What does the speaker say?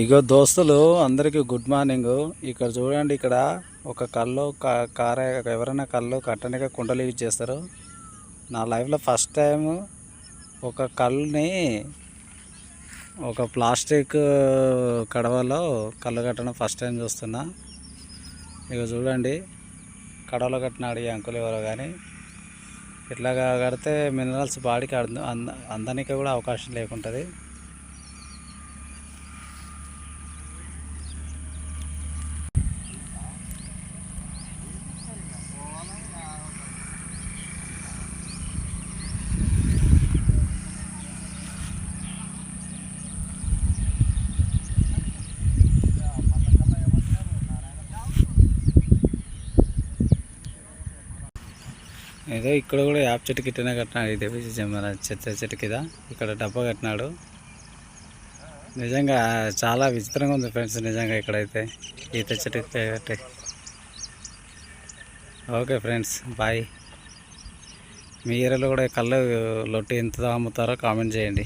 ఇగో దోస్తులు అందరికీ good morning. ఇక్కడ చూడండి ఇక్కడ ఒక కళ్ళు కార ఎవరైనా కళ్ళు కట్టనిగా కుండలు యూజ్ చేస్తారు. నా లైఫ్లో ఫస్ట్ టైం ఒక కళ్ళుని ఒక ప్లాస్టిక్ కడవలో కళ్ళు కట్టడం ఫస్ట్ టైం చూస్తున్నా. ఇక చూడండి కడవలో కట్టినాడు ఈ అంకులు ఎవరో కానీ ఇట్లాగా కడితే మినరల్స్ బాడీకి అంద అందనికే కూడా అవకాశం లేకుంటుంది. ఏదో ఇక్కడ కూడా యాప్ చెట్టు కిట్టనే కట్టినాడు ఇది మన చెత్త చెట్టు కింద. ఇక్కడ డబ్బా కట్టినాడు. నిజంగా చాలా విచిత్రంగా ఉంది ఫ్రెండ్స్ నిజంగా ఇక్కడైతే ఈత చెట్టు కట్టి. Okay friends bye. మీ ఏరియాలో కూడా కళ్ళు లొట్టి ఎంత అమ్ముతారో కామెంట్ చేయండి.